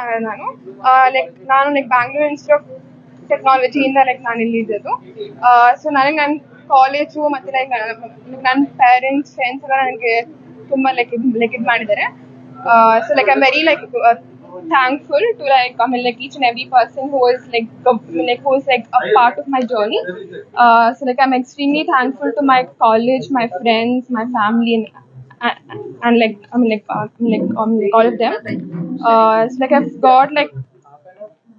ಆಗೋದು ನಾನು. ಲೈಕ್ ನಾನು ಲೈಕ್ ಬ್ಯಾಂಗ್ಳೂರ್ ಇನ್ಸ್ಟಿಟ್ಯೂಟ್ ಇನ್ ಟೆಕ್ನಾಲಜಿಯಿಂದ ಲೈಕ್ ನಾನು ಇಲ್ಲಿದ್ದು ಸೊ ನನಗೆ ನನ್ನ ಕಾಲೇಜು ಮತ್ತೆ ಲೈಕ್ ನನ್ನ ಪೇರೆಂಟ್ಸ್ ಫ್ರೆಂಡ್ಸ್ ಎಲ್ಲ ನನಗೆ ತುಂಬಾ ಲೈಕ್ ಲೈಕ್ ಇದು ಮಾಡಿದ್ದಾರೆ. So like I very like thankful to like I mean like each and every person who is like like like a part of my journey so like I am extremely thankful to my college my friends my family and like I mean like like all of them Uh, so like I've got like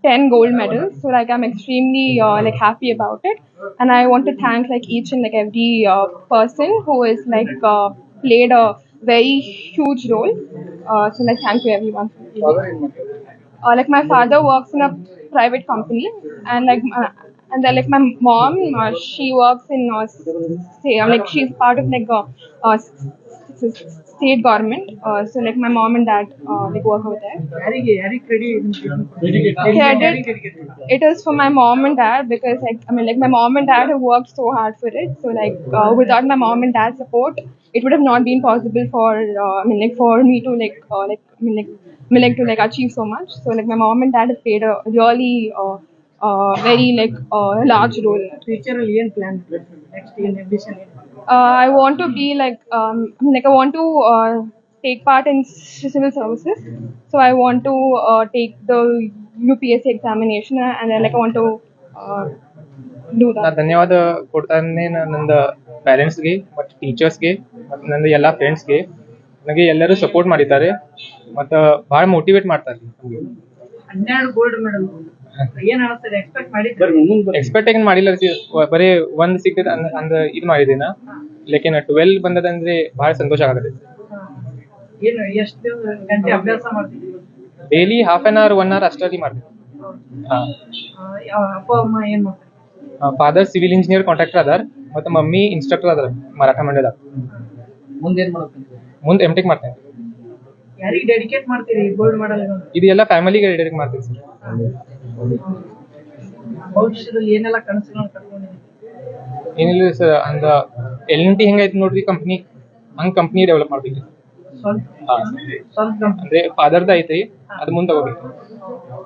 10 gold medals so like i'm extremely uh, like happy about it. And i want to thank like each and like every uh, person who is like uh, played a very huge role. Uh, so like thank you everyone. Uh, like my father works in a private company and like and then like my mom uh, she works in uh, say, like she's part of like a uh, state government. Uh, so like my mom and dad uh, like work over there. Credit it is for my mom and dad because like I mean like my mom and dad have worked so hard for it. So like uh, without my mom and dad's support, it would have not been possible for uh, I mean like for me to like uh, like I mean like I mean, like to like achieve so much. So like my mom and dad have played a really uh, uh, very like uh, large role. Future it. Future ಅಲ್ಲಿ plan next ಏನ್ ambition ಏನ್ Uh, I want to be like um I mean, like I want to uh, take part in civil services. So I want to uh, take the UPSC examination and then like I want to uh, do ನಾ that. ಧನ್ಯವಾದ ಕೊಡ್ತಾನೆ ನನ್ನ ಪೇರೆಂಟ್ಸ್ಗೆ ಮತ್ತು ಟೀಚರ್ಸ್ಗೆ ಮತ್ತು ನನ್ನ ಎಲ್ಲ ಫ್ರೆಂಡ್ಸ್ಗೆ ನನಗೆ ಎಲ್ಲರೂ ಸಪೋರ್ಟ್ ಮಾಡಿದ್ದಾರೆ ಮತ್ತು ಭಾಳ ಮೋಟಿವೇಟ್ ಮಾಡ್ತಾರೆ ನಮಗೆ ಹನ್ನೆರಡು ಗೋಲ್ಡ್ ಮೆಡಲ್ ಏನ್ ಅನಿಸ್ತದೆ? ಎಕ್ಸ್ಪೆಕ್ಟ್ ಮಾಡಿದ್ರೆ ಎಕ್ಸ್ಪೆಕ್ಟ್ ಏನು ಮಾಡಿಲ್ಲ ಬರೀ ಒಂದ್ ಸಿಕ್ಕಿದ ಅಂದ ಇದು ಮಾಡಿದ್ದೀನ. ಲೇಕಿನ್ ಟ್ವೆಲ್ ಬಂದದಂದ್ರೆ ಬಹಳ ಸಂತೋಷ ಆಗುತ್ತೆ. ಏನು ಎಷ್ಟು ಗಂಟೆ ಅಭ್ಯಾಸ daily half an hour one hour ಅಷ್ಟರಲ್ಲಿ ಮಾಡ್ತೀನಿ. ಆ, ಯಾವ ಅಪ್ಪ ಅಮ್ಮ ಏನ್ ಮಾಡ್ತಾರೆ? ಫಾದರ್ ಸಿವಿಲ್ ಇಂಜಿನಿಯರ್ ಕಾಂಟ್ರಾಕ್ಟರ್ ಅದಾರ ಮತ್ತೆ ಮಮ್ಮಿ ಇನ್ಸ್ಟ್ರಕ್ಟರ್ ಅದಾರ ಮರಾಠ ಮಂಡ್ಯದಾಗ ಮುಂದೆ ಏನ್ ಮಾಡ್ತಾರೆ ಮುಂದೆ ಎಂ ಟೆಕ್ ಮಾಡ್ತೇನೆ. ಯಾರಿಗೆ ಡೆಡಿಕೇಟ್ ಮಾಡ್ತೀರಿ? ಗೋಲ್ಡ್ ಮೆಡಲ್ ಇದು ಎಲ್ಲ ಫ್ಯಾಮಿಲಿಗೆ ಡೆಡಿಕೇಟ್ ಮಾಡ್ತೀನಿ ಸರ್ ಭವಿಷ್ಯದಲ್ಲಿ ಏನೆಲ್ಲ ಕನಸುಗಳನ್ನ ಏನಿಲ್ಲ ಸರ್ ಅಂದ ಎಲ್ ಎನ್ ಟಿ ಹೆಂಗೈತಿ ನೋಡ್ರಿ ಕಂಪ್ನಿ ಹಂಗ್ ಕಂಪ್ನಿ ಡೆವಲಪ್ ಮಾಡ್ಬೇಕು ಅಂದ್ರೆ ಫಾದರ್ದ ಐತ್ರಿ ಅದ್ ಮುಂದೆ ತಗೋಬೇಕು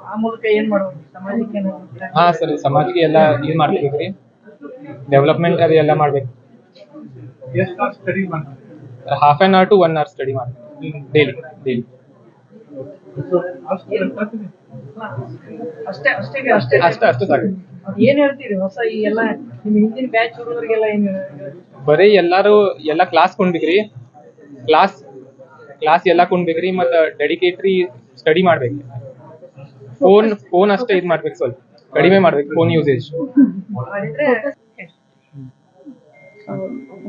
ಆ ಮೂಲಕ ಏನ್ ಮಾಡ್ಬೇಕು ಸಮಾಜಕ್ಕೆ ಏನ್ ಮಾಡ್ಬೇಕು? ಹಾ ಸರ್ ಸಮಾಜಕ್ಕೆ ಎಲ್ಲ ಇದು ಮಾಡ್ಬೇಕ್ರಿ. ಡೆವಲಪ್ಮೆಂಟ್ ಅದು ಎಲ್ಲ ಮಾಡ್ಬೇಕು half an hour to one hour study ಮಾಡ್ಬೇಕು. ಡೈಲಿ ಡೈಲಿ ಅಷ್ಟೇ ಅಷ್ಟೇ ಅಷ್ಟೇ ಅಷ್ಟ ಅಷ್ಟು ಸಾಕು. ಏನ್ ಹೇಳ್ತೀರಿ ಹೊಸ ಈ ಎಲ್ಲ ನಿಮ್ ಹಿಂದಿನ ಬ್ಯಾಚ್ ಹುಡುಗರಿಗೆಲ್ಲ ಏನ್? ಬರೀ ಎಲ್ಲಾರು ಎಲ್ಲ ಕ್ಲಾಸ್ ಕೊಂಡ್ಬೇಕ್ರಿ ಕ್ಲಾಸ್ ಕ್ಲಾಸ್ ಎಲ್ಲ ಕೊಂಡ್ಬೇಕ್ರಿ ಮತ್ತ ಡೆಡಿಕೇಟ್ರಿ ಸ್ಟಡಿ ಮಾಡ್ಬೇಕು. ಫೋನ್ ಫೋನ್ ಅಷ್ಟೇ ಇದ್ ಮಾಡ್ಬೇಕು ಸ್ವಲ್ಪ. ಕಡಿಮೆ ಮಾಡ್ಬೇಕು ಫೋನ್ ಯೂಸೇಜ್ ಮಾಡಿದ್ರೆ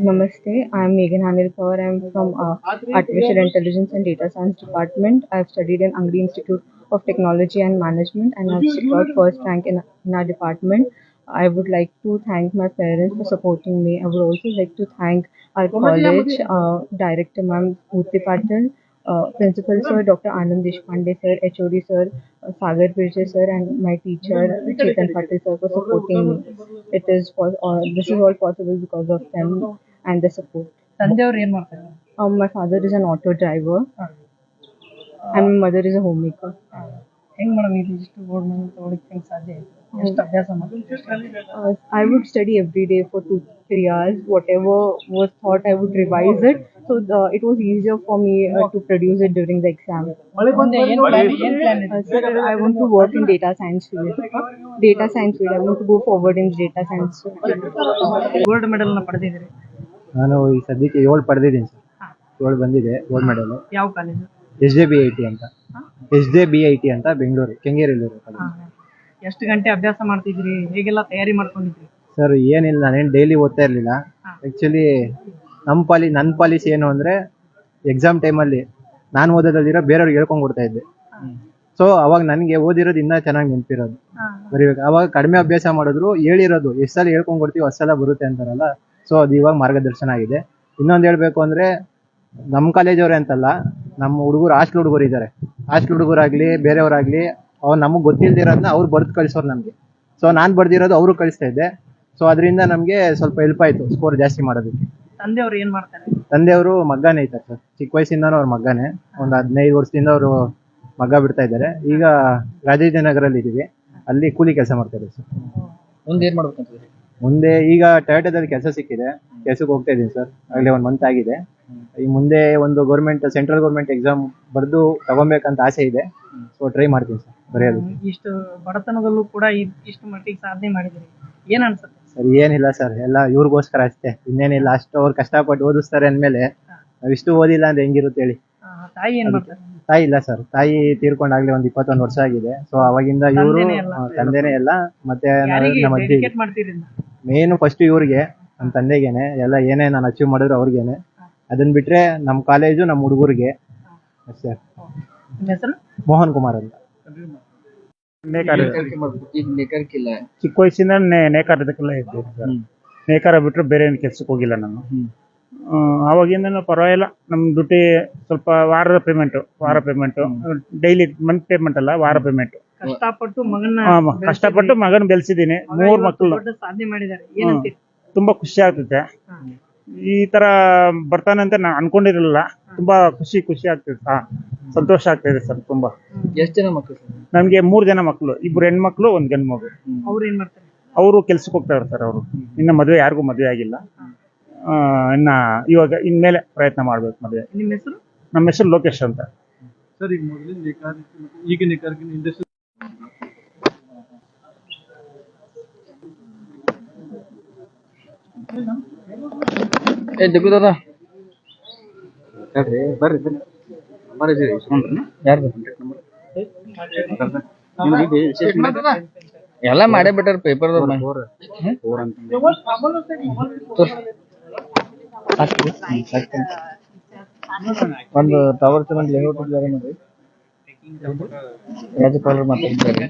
Namaste, I am Megan Hanil Kaur. I am from uh, Artificial Intelligence and Data Science Department. I have studied in Angadi Institute of Technology and Management and I have secured first rank in, in our department. I would like to thank my parents for supporting me. I would also like to thank our college uh, director, Ma'am Uti Patil, uh, principal sir, Dr. Anand Deshpande sir, HOD sir, uh, Sagar Birje sir, and my teacher Chetan Patil sir for supporting me. It is pos- uh, this is all possible because of them and the support. ತಂದೆಯವ್ರು ಏನ್ ಮಾಡ್ತಾರೆ Um, my father is an auto driver, and my mother is a homemaker. ಹೆಂಗ್ madam ಇದು ಇಷ್ಟು gold medal ತಗೊಳಕ್ಕೆ ಹೆಂಗ್ ಸಾಧ್ಯ ಆಯ್ತು ಎಷ್ಟು ಅಭ್ಯಾಸ ಮಾಡ್ತೀರಿ Uh, I would study every day for two three hours. Whatever was thought, I would revise it. So the, it was easier for me uh, to produce it during the exam. ಮುಂದೆ ಏನ್ plan ಏನ್ plan ಇದೆ Uh, sir, I want to work in data science field. Data science field. I want to go forward in data science. field. Gold ಮೆಡಲ್ನ ಪಡೆದಿದ್ದೀರಿ ನಾನು ಈ ಸದ್ಯಕ್ಕೆ ಏಳು ಪಡೆದಿದ್ದೀನಿ ಸರ್. ಏಳು ಬಂದಿದೆ ಗೋಲ್ಡ್ ಮೆಡಲ್ ಯಾವ college S J B I T ಅಂತ. S J B I T ಅಂತ ಬೆಂಗಳೂರು ಕೆಂಗೇರಿಯಲ್ಲಿರೋ ಕಾಲೇಜ್ ಎಷ್ಟು ಗಂಟೆ ಅಭ್ಯಾಸ ಮಾಡ್ತಿದ್ರಿ? ಹೇಗೆಲ್ಲ ತಯಾರಿ ಮಾಡ್ಕೊಂಡಿದ್ರಿ? ಸರ್ ಏನಿಲ್ಲ ನಾನೇನು ಡೈಲಿ ಓದ್ತಾ ಇರಲಿಲ್ಲ. ಆ್ಯಕ್ಚುಲಿ ನಮ್ಮ ಪಾಲಿ ನನ್ನ ಪಾಲಿಸಿ ಏನು ಅಂದರೆ ಎಕ್ಸಾಮ್ ಟೈಮಲ್ಲಿ ನಾನು ಓದೋದಲ್ಲಿರೋ ಬೇರೆಯವ್ರಿಗೆ ಹೇಳ್ಕೊಂಡು ಕೊಡ್ತಾ ಇದ್ದೆ. ಸೊ ಅವಾಗ ನನಗೆ ಓದಿರೋದು ಇನ್ನೂ ಚೆನ್ನಾಗಿ ನೆನಪಿರೋದು. ಬರೀಬೇಕು. ಅವಾಗ ಕಡಿಮೆ ಅಭ್ಯಾಸ ಮಾಡಿದ್ರು ಹೇಳಿರೋದು ಎಷ್ಟು ಸಲ ಹೇಳ್ಕೊಂಡು ಕೊಡ್ತೀವಿ ಅಷ್ಟು ಸಲ ಬರುತ್ತೆ ಅಂತಾರಲ್ಲ. ಸೊ ಅದು ಇವಾಗ ಮಾರ್ಗದರ್ಶನ ಆಗಿದೆ. ಇನ್ನೊಂದು ಹೇಳಬೇಕು ಅಂದರೆ ನಮ್ಮ ಕಾಲೇಜವ್ರೆ ಅಂತಲ್ಲ ನಮ್ಮ ಹುಡುಗರು ಹಾಸ್ಟ್ಲ್ ಹುಡುಗರು ಇದ್ದಾರೆ ಹಾಸ್ಟ್ಲ್ ಹುಡುಗರಾಗಲಿ ಬೇರೆಯವರಾಗಲಿ ಅವ್ರು ನಮಗೆ ಗೊತ್ತಿಲ್ದಿರೋದನ್ನ ಅವ್ರು ಬರೆದು ಕಳಿಸೋರು ನಮಗೆ. ಸೊ ನಾನು ಬರ್ದಿರೋದು ಅವರು ಕಳಿಸ್ತಾ ಇದ್ದೆ. ಸೊ ಅದರಿಂದ ನಮಗೆ ಸ್ವಲ್ಪ ಹೆಲ್ಪ್ ಆಯಿತು ಸ್ಕೋರ್ ಜಾಸ್ತಿ ಮಾಡೋದಕ್ಕೆ. ತಂದೆಯವರು ಏನು ಮಾಡ್ತಾರೆ? ತಂದೆಯವರು ಮಗ್ಗಾನೇ ಇದ್ದಾರೆ ಸರ್. ಚಿಕ್ಕ ವಯಸ್ಸಿಂದನೂ ಅವ್ರ ಮಗ್ಗಾನೇ. ಒಂದು ಹದಿನೈದು ವರ್ಷದಿಂದ ಅವರು ಮಗ್ಗ ಬಿಡ್ತಾ ಇದ್ದಾರೆ. ಈಗ ರಾಜಾಜಿನಗರಲ್ಲಿ ಇದ್ದೀವಿ ಅಲ್ಲಿ ಕೂಲಿ ಕೆಲಸ ಮಾಡ್ತಾ ಇದ್ದಾರೆ ಸರ್. ಮುಂದೆ ಏನ್ ಮಾಡ್ಬೇಕಂತಿದ್ರಿ ಮುಂದೆ ಈಗ ಟೊಯೋಟೋದಲ್ಲಿ ಕೆಲಸ ಸಿಕ್ಕಿದೆ. ಕೆಲಸಕ್ಕೆ ಹೋಗ್ತಾ ಇದ್ದೀನಿ ಸರ್ ಆಗಲೇ ಒಂದು ಮಂತ್ ಆಗಿದೆ. ಈ ಮುಂದೆ ಒಂದು ಗೌರ್ಮೆಂಟ್ ಸೆಂಟ್ರಲ್ ಗೌರ್ಮೆಂಟ್ ಎಕ್ಸಾಮ್ ಬರೆದು ತಗೊಬೇಕಂತ ಆಸೆ ಇದೆ. ಸೊ ಟ್ರೈ ಮಾಡ್ತೀನಿ ಸರ್ ಬರೆಯೋದು. ಇಷ್ಟು ಬಡತನದಲ್ಲೂ ಕೂಡ ಇಷ್ಟು ಮಟ್ಟಿಗೆ ಸಾಧನೆ ಮಾಡಿದ್ರಿ ಏನ್ ಅನ್ಸುತ್ತೆ? ಸರ್ ಏನಿಲ್ಲ ಸರ್ ಎಲ್ಲ ಇವ್ರಿಗೋಸ್ಕರ ಅಷ್ಟೇ. ಇನ್ನೇನಿಲ್ಲ ಅಷ್ಟು ಅವ್ರು ಕಷ್ಟಪಟ್ಟು ಓದಿಸ್ತಾರೆ ಅಂದಮೇಲೆ ನಾವಿಷ್ಟು ಓದಿಲ್ಲ ಅಂದ್ರೆ ಹೆಂಗಿರುತ್ತೆ ಹೇಳಿ. ತಾಯಿ ಏನ್ ಮಾಡ್ತಾರೆ? ತಾಯಿ ಇಲ್ಲ ಸರ್ ತಾಯಿ ತೀರ್ಕೊಂಡಾಗ್ಲೇ ಒಂದ್ ಇಪ್ಪತ್ತೊಂದು ವರ್ಷ ಆಗಿದೆ. ಸೊ ಅವಾಗಿಂದ ಇವರು ತಂದೆನೇ ಎಲ್ಲ. ತಂದೆನೇ ಎಲ್ಲ ಮತ್ತೆ ಯಾರಿಗೆ ನಮ್ಮ ಅಜ್ಜಿ ಡೆಡಿಕೇಟ್ ಮಾಡ್ತೀರಿ ಮೇನ್ ಫಸ್ಟ್ ಇವ್ರಿಗೆ ನಮ್ಮ ತಂದೆಗೇನೆ ಎಲ್ಲ ಏನೇ ನಾನು ಅಚೀವ್ ಮಾಡಿದ್ರು ಅವ್ರಿಗೇನೆ. ಅದನ್ ಬಿಟ್ರೆ ನಮ್ಮ ಕಾಲೇಜು ನಮ್ಮ ಹುಡುಗರಿಗೆ. ಅಷ್ಟೇ ನಿಮ್ಮ ಹೆಸರು? ಮೋಹನ್ ಕುಮಾರ್ ಅಂತ. ನೇಕಾರ. ಈಗ ನೇಕಾರಿಕಿಲ್ಲ. ಚಿಕ್ಕ ವಯಸ್ಸಿಂದ ನೇ- ನೇಕಾರದಕ್ಕೆಲ್ಲ ಇದ್ದೀನಿ ಸರ್ ನೇಕಾರ ಬಿಟ್ರೆ ಬೇರೆ ಏನು ಕೆಲ್ಸಕ್ಕೆ ಹೋಗಿಲ್ಲ ನಾನು. ಆ, ಅವಾಗಿಂದನೂ ಪರವಾಗಿಲ್ಲ. ನಮ್ಮ ದುಡ್ಡು ಸ್ವಲ್ಪ ವಾರದ ಪೇಮೆಂಟು ವಾರ ಪೇಮೆಂಟು ಡೈಲಿ ಮಂತ್ ಪೇಮೆಂಟ್ ಅಲ್ಲ ವಾರ ಪೇಮೆಂಟ್ ಕಷ್ಟಪಟ್ಟು ಮಗನ್ ಕಷ್ಟಪಟ್ಟು ಮಗನ ಬೆಳೆಸಿದ್ದೀನಿ. ಮೂರು ಮಕ್ಕಳು ಸಾಧನೆ ಮಾಡಿದ್ದಾರೆ. ತುಂಬಾ ಖುಷಿ ಆಗ್ತೈತೆ. ಈ ತರ ಬರ್ತಾನೆ ಅಂತ ನಾನು ಅನ್ಕೊಂಡಿರಲಿಲ್ಲ. ತುಂಬಾ ಖುಷಿ ಖುಷಿ ಆಗ್ತೈತೆ. ಹಾ ಸಂತೋಷ ಆಗ್ತಿದೆ ಸರ್ ತುಂಬಾ. ಎಷ್ಟು ಜನ ಮಕ್ಕಳು ನಮ್ಗೆ ಮೂರ್ ಜನ ಮಕ್ಕಳು ಇಬ್ರು ಹೆಣ್ಮಕ್ಳು ಒಂದ್ ಗಂಡು ಮಗು ಅವ್ರು ಏನ್ ಮಾಡ್ತಾರೆ? ಅವರು ಕೆಲ್ಸಕ್ಕೆ ಹೋಗ್ತಾ ಇರ್ತಾರೆ ಅವರು. ಇನ್ನ ಮದುವೆ ಯಾರಿಗೂ ಮದುವೆ ಆಗಿಲ್ಲ. ಇನ್ನ ಇವಾಗ ಇನ್ಮೇಲೆ ಪ್ರಯತ್ನ ಮಾಡ್ಬೇಕು ಮದುವೆ. ನಿಮ್ಮ ಹೆಸರು? ನಮ್ಮ ಹೆಸರು ಲೋಕೇಶ್ ಅಂತ. ಸರ್ ಈಗ ಮೊದಲು ಇಂಡಸ್ಟ್ರಿ ಏ ಜಗ್ಗುದಾರ ಬರ್ರಿ ಬರ್ರಿ. ಯಾರ್ದು? ಎಲ್ಲ ಮಾಡೇ ಬಿಟ್ಟಾರ ಒಂದು ಟವರ್ ಚೆನ್ನಾಗಿ ಲೇಔಟ್ ಇದ್ದಾರೆ ನೋಡಿ ರಾಜ್ಯಪಾಲರು ಮಾತಾಡ್ತಾರೆ